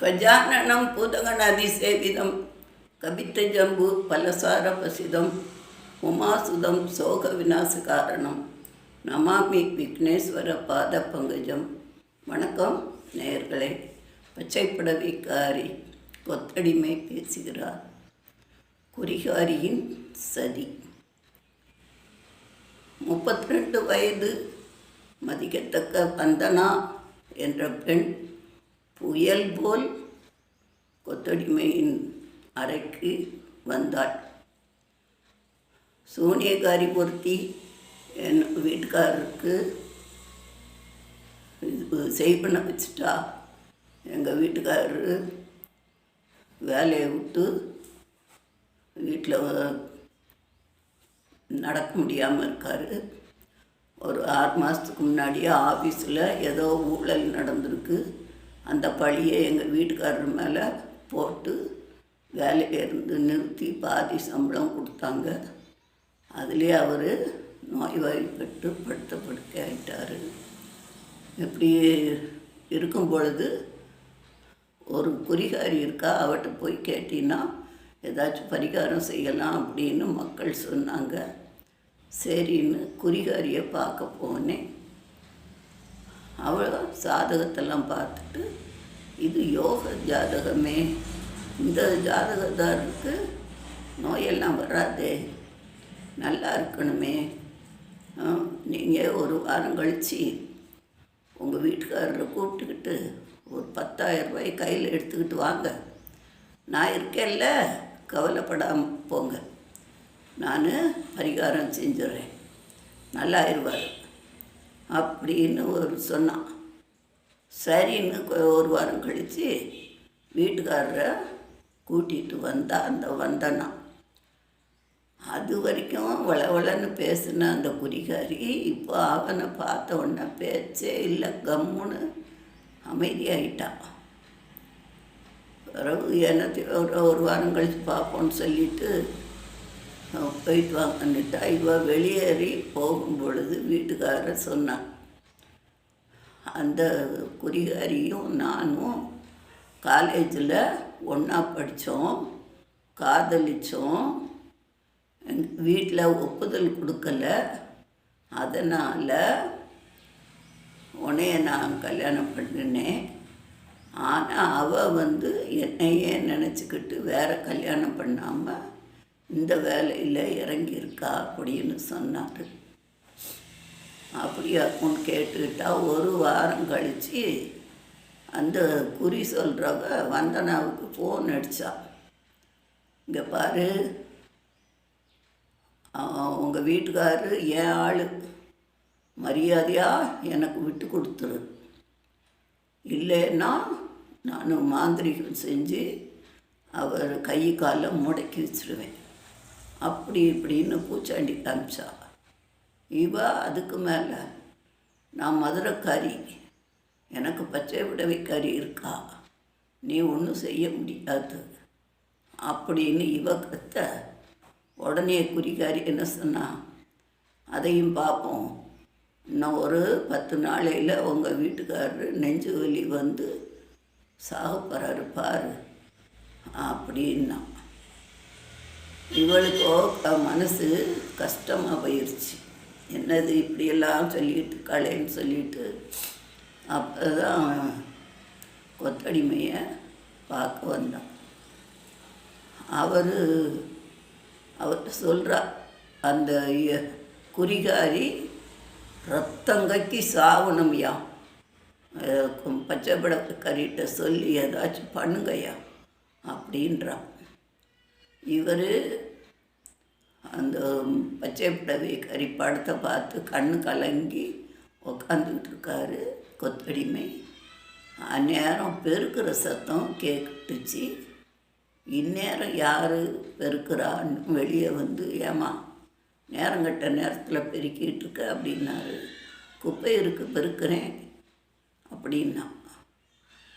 கஜானனம் பூதகன பூதகணாதிசேவிதம் கபித்தஜம்பு பலசார பசிதம் உமாசுதம் சோக விநாச காரணம் நமாமி விக்னேஸ்வர பாத பங்கஜம். வணக்கம் நேயர்களே. பச்சைப்படவைக்காரி கொத்தடிமை பேசுகிறார். குறிகாரியின் சதி. முப்பத்தி ரெண்டு வயது மதிக்கத்தக்க வந்தனா என்ற பெண் புயல் போல் கொத்தடிமையின் அறைக்கு வந்தாள். சூனியக்காரி பொருத்தி என் வீட்டுக்காரருக்கு இது பண்ண வச்சுட்டா. எங்கள் வீட்டுக்காரரு வேலையை விட்டு வீட்டில் நடக்க முடியாமல் இருக்கார். ஒரு ஆறு மாதத்துக்கு முன்னாடியே ஆஃபீஸில் ஏதோ ஊழல் நடந்திருக்கு. அந்த பழியை எங்கள் வீட்டுக்காரர் மேலே போட்டு வேலையிலேருந்து நிறுத்தி பாதி சம்பளம் கொடுத்தாங்க. அதுலேயே அவர் நோய்வாய்ப்பட்டு படுத்த படுக்க ஆயிட்டார். இப்படி இருக்கும் பொழுது ஒரு குறிகாரி இருக்கா? அவட்ட போய் கேட்டின்னா ஏதாச்சும் பரிகாரம் செய்யலாம் அப்படின்னு மக்கள் சொன்னாங்க. சரின்னு குறிகாரியை பார்க்க போனேன். அவள் சாதகத்தெல்லாம் பார்த்துட்டு இது யோக ஜாதகமே. இந்த ஜாதகதாருக்கு நோயெல்லாம் வராதே. நல்லா இருக்கணுமே. நீங்கள் ஒரு வாரம் கழித்து உங்கள் வீட்டுக்காரரை கூப்பிட்டுக்கிட்டு ஒரு பத்தாயிரம் ரூபாய் கையில் எடுத்துக்கிட்டு வாங்க. நான் இருக்கேன்ல கவலைப்படாமல் போங்க. நான் பரிகாரம் செஞ்சிடுறேன் நல்லாயிருவார். அப்படின்னு ஒரு சொன்னான். சரின்னு ஒரு வாரம் கழித்து வீட்டுக்காரரை கூட்டிகிட்டு வந்தா அந்த வந்தனா. அது வரைக்கும் வளவளன்னு பேசின அந்த குறிகாரி இப்போ அவனை பார்த்த உடனே பேச்சே இல்லை கம்முன்னு அமைதியாயிட்டான் பிறகு எனக்கு ஒரு ஒரு வாரம் கழித்து பார்ப்போம்னு சொல்லிட்டு போயிட்டு வாங்கன்னுட்டா. இவ வெளியேறி போகும் பொழுது வீட்டுக்காரர் சொன்னான் அந்த குறிகாரியும் நானும் காலேஜில் ஒன்றா படித்தோம் காதலித்தோம் எங்கள் வீட்டில் ஒப்புதல் கொடுக்கல. அதனால் உன்னைய நான் கல்யாணம் பண்ணினேன். ஆனால் அவள் வந்து என்னையே நினச்சிக்கிட்டு வேற கல்யாணம் பண்ணாமல் இந்த வேலையில் இறங்கியிருக்கா அப்படின்னு சொன்னார். அப்படியாக்கும்னு கேட்டுக்கிட்டா ஒரு வாரம் கழித்து அந்த குறி சொல்கிறவ வந்தனாவுக்கு ஃபோன் அடித்தா இங்கே பாரு. உங்கள் வீட்டுக்காரரு என் ஆள். மரியாதையாக எனக்கு விட்டு கொடுத்துரு. இல்லைன்னா நான் மாந்திரிகம் செஞ்சு அவர் கை காலை முடக்கி வச்சுருவேன். அப்படி இப்படின்னு பூச்சாண்டி காமிச்சா. இவ அதுக்கு மேலே. நான் மதுரைக்காரி. எனக்கு பச்சை விடவைக்காரி இருக்கா? நீ ஒன்றும் செய்ய முடியாது. அப்படின்னு இவ கத்த உடனே குறிகாரி என்ன சொன்னா அதையும் பார்ப்போம் இன்னும் ஒரு பத்து நாளையில் உங்கள் வீட்டுக்காரர் நெஞ்சு வலி வந்து சாகப்படுறாரு பாரு அப்படின்னா. இவளுக்கோ மனசு கஷ்டமாக போயிடுச்சு என்னது இப்படியெல்லாம் சொல்லிட்டு கலைன்னு சொல்லிட்டு அப்போ தான் கொத்தடிமையை பார்க்க வந்தான். அவர் அவர்கிட்ட சொல்கிறா அந்த இ- குறிகாரி ரத்தங்கக்கி சாவணும்யா. அஹ் கும்- பச்சை கறிகிட்ட சொல்லி ஏதாச்சும் பண்ணுங்கய்யா அப்படின்றான் இவர் அந்த பச்சை புடவை கறி படத்தை பார்த்து கண்ணு கலங்கி உக்காந்துக்கிட்டு இருக்காரு கொத்தடிமை. அந்நேரம் பெருக்கிற சத்தம் கேட்டுச்சு. இந்நேரம் யார் பெருக்கிறான்னு வெளியே வந்து ஏமா நேரங்கட்ட நேரத்தில் பெருக்கிட்டு இருக்க அப்படின்னாரு. குப்பை இருக்கு பெருக்கிறேன் அப்படின்னா.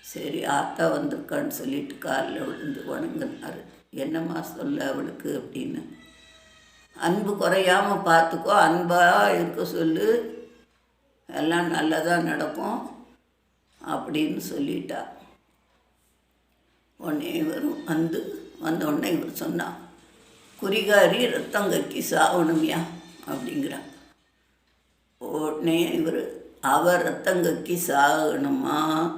சரி ஆத்தா வந்திருக்கான்னு சொல்லிட்டு காலில் விழுந்து வணங்கினார். என்னம்மா சொல்ல அவளுக்கு? அப்படின்னு. அன்பு குறையாம பார்த்துக்கோ அன்பாக இருக்க சொல்லு. எல்லாம் நல்லதாக நடக்கும் அப்படின்னு சொல்லிட்டா. உடனே இவரும் வந்து வந்த உடனே இவர் சொன்னான் குறிகாரி ரத்தம் கக்கி சாகணுமியா அப்படிங்கிறான் உடனே இவர் அவர் ரத்தம் கக்கி சாகணுமா?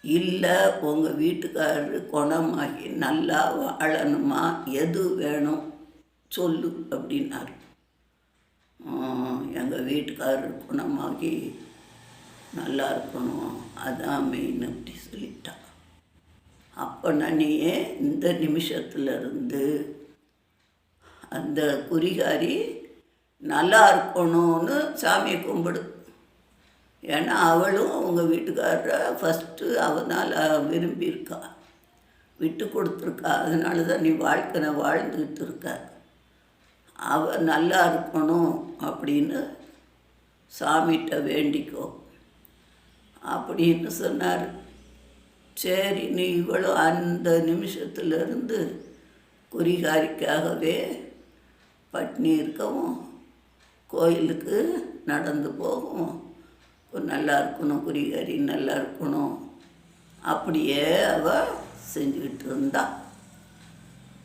இல்லை உங்கள் வீட்டுக்காரர் குணமாகி நல்லா வாழணுமா? எது வேணும்? சொல்லு அப்படின்னாரு. எங்கள் வீட்டுக்காரர் குணமாகி நல்லா இருக்கணும். அதான் மெயின் அப்படி சொல்லிட்டான் அப்போ நானே இந்த நிமிஷத்துலேருந்து அந்த குறிகாரி நல்லா இருக்கணும்னு சாமியை கும்பிடு. ஏன்னா அவளும் அவங்க வீட்டுக்காரரை ஃபஸ்ட்டு அவனால் விரும்பியிருக்கா. விட்டு கொடுத்துருக்கா. அதனால தான் நீ வாழ்க்கை வாழ்ந்துக்கிட்டு இருக்க. அவ நல்லா இருக்கணும் அப்படின்னு சாமிகிட்ட வேண்டிக்கோ. அப்படின்னு சொன்னார். சரி நீ இவ்வளோ அந்த நிமிஷத்துலேருந்து குறிகாரிக்காகவே பட்னி இருக்கவும் கோயிலுக்கு நடந்து போகும் நல்லா இருக்கணும் குறிகாரி நல்லா இருக்கணும். அப்படியே அவள் செஞ்சுக்கிட்டு இருந்தாள்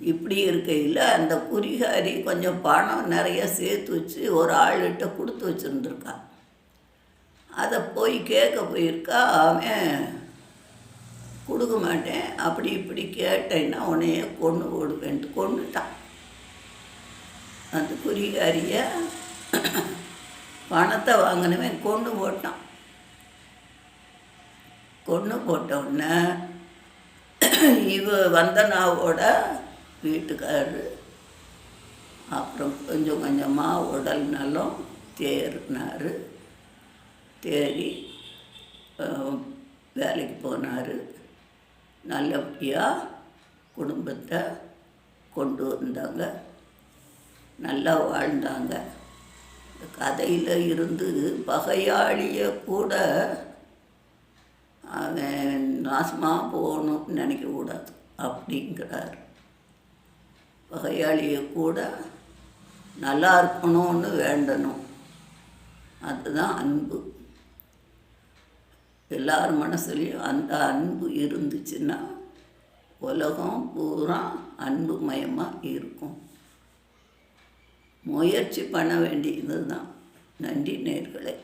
இப்படி இருக்கையில் அந்த குறிகாரி கொஞ்சம் பணம் நிறைய சேர்த்து வச்சு ஒரு ஆள்கிட்ட கொடுத்து வச்சுருந்துருக்கா. அதை போய் கேட்க போயிருக்கா அவன் கொடுக்க மாட்டேன் அப்படி இப்படி கேட்டேன்னா உன்னைய கொண்டு ஓடுவேன்ட்டு கொண்டுட்டான் அந்த குறிகாரிய பணத்தை வாங்கினவன் கொண்டு போட்டான். கொண்டு போட்ட உடனே இவ வந்தனாவோட வீட்டுக்காரர் அப்புறம் கொஞ்சம் கொஞ்சமாக உடல் நலம் தேறினார் தேறி வேலைக்கு போனார். நல்லபடியாக குடும்பத்தை கொண்டு வந்தாங்க. நல்லா வாழ்ந்தாங்க. கதையில் இருந்து பகையாளியை கூட அவன் நாசமாக போகணும்னு நினைக்கக்கூடாது அப்படிங்கிறார். வகையாளியை கூட நல்லா இருக்கணும்னு வேண்டணும். அதுதான் அன்பு. எல்லார் மனசுலேயும் அந்த அன்பு இருந்துச்சுன்னா உலகம் பூரா அன்புமயமாக இருக்கும். முயற்சி பண்ண வேண்டியது தான் நன்றி நேர்களை.